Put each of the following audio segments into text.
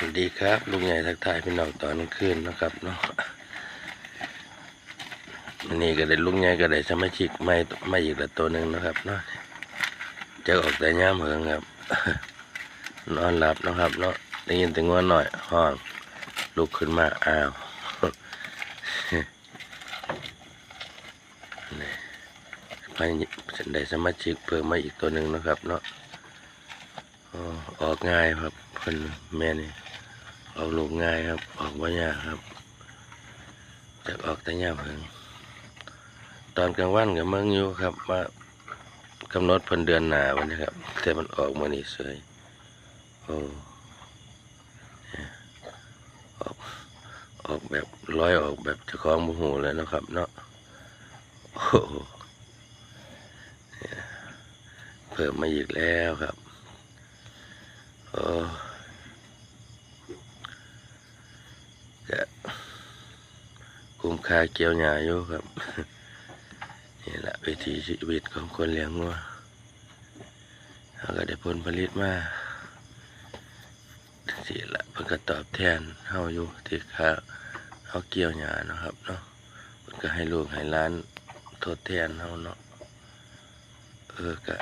สวัสดีครับ ลุงใหญ่ทักทายพี่น้องตอนกลางคืนนะครับเนาะวันนี้ก็ได้ลุงใหญ่ก็ได้สมาชิกไม่ไม่อีกละตัวหนึ่งนะครับเนาะจะออกแต่ย่ามเหิงครับ นอนหลับนะครับ เนาะได้ยินแต่งวหน่อยห้องลุกขึ้นมาอ้าวนี่ไปได้สมาชิกเพิ่มมาอีกตัวหนึ่งนะครับ เนาะออออกง่ายครับเพิ่นแม่นี่ ออกลูกง่ายครับ ออกว่ายากครับจากออกแต่ยามเหิงตอนกลางวันกับเมืองอยู่ครับว่ากำหนดพิ่นเดือนหนาวันนี้ครับ แต่มันออกมานี่เสยโอ้ออกออกแบบร้อยออกแบบเจ้าของบูหูเลยนะครับ เนาะโอ้เพิ่มมาอีกแล้วครับโอ้จะ คุ้มค่าเกี่ยวหญ้าอยู่ครับ นี่แหละวิถีชีวิตของคนเลี้ยงวัวเราก็ได้ผลผลิตมาสิละเพิ่นก็ตอบแทนเฮาอยู่ที่ค่าเฮาเกี่ยวหญ้าเนาะครับเนาะเพิ่นก็ให้ลูกให้ล้านทดแทนเฮาเนาะเออก็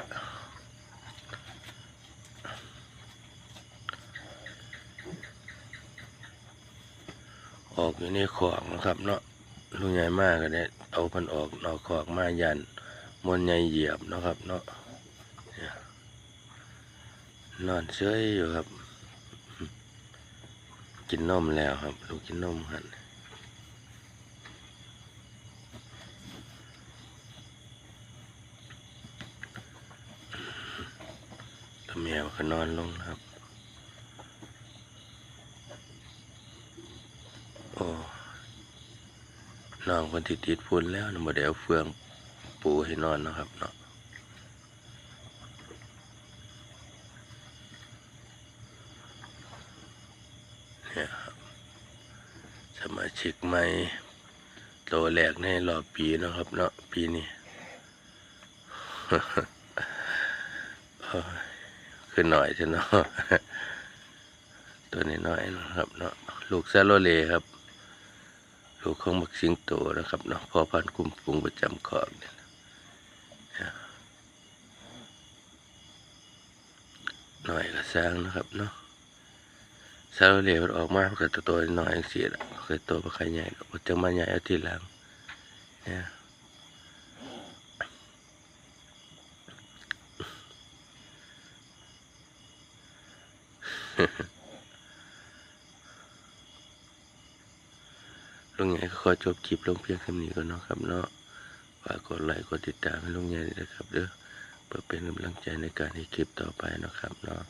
ออกอยู่ในขวางนะครับเนาะ ลุงใหญ่มากก็ได้ เอาพันออกนอกขอกมายันมนใหญ่เหยียบนะครับเนาะเนี่อนเฉยอยู่ครับ กินนมแล้วครับ ลูกกินนมหันแล้วแมวก็นอนลงนะครับ โอ้ น้องคนที่ติดฝุ่นแล้วนะบ่ได้เอาเฟืองปูให้นอนนะครับเนาะเนี่ยครับสมาชิกใหม่โตแรกในรอบปีนะครับเนาะปีนี้ขึ้นหน่อยใช่เนาะตัวนี้น้อยนะครับเนาะลูกซาโลเลครับ ลูกของบักสิงโตนะครับเนาะพอพันธุ์คุมปุงประจำขอบเนี่ยนะหน่อยก็สร้างนะครับเนาะซาโลเลมันออกมามันก็ตัวๆน้อยเสียละเคยโตมาใครใหญ่ก็จะมาใหญ่เอาทีหลังเนี่ย ลุงใหญ่ก็ขอจบคลิปลงเพียงเท่านี้ก่อนเนาะครับเนาะฝากกดไลค์กดติดตามให้ลุงใหญ่ด้วยนะครับเด้อเพื่อเป็นกำลังใจในการให้คลิปต่อไปนะครับเนาะ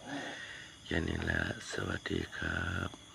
แค่นี้ละสวัสดีครับ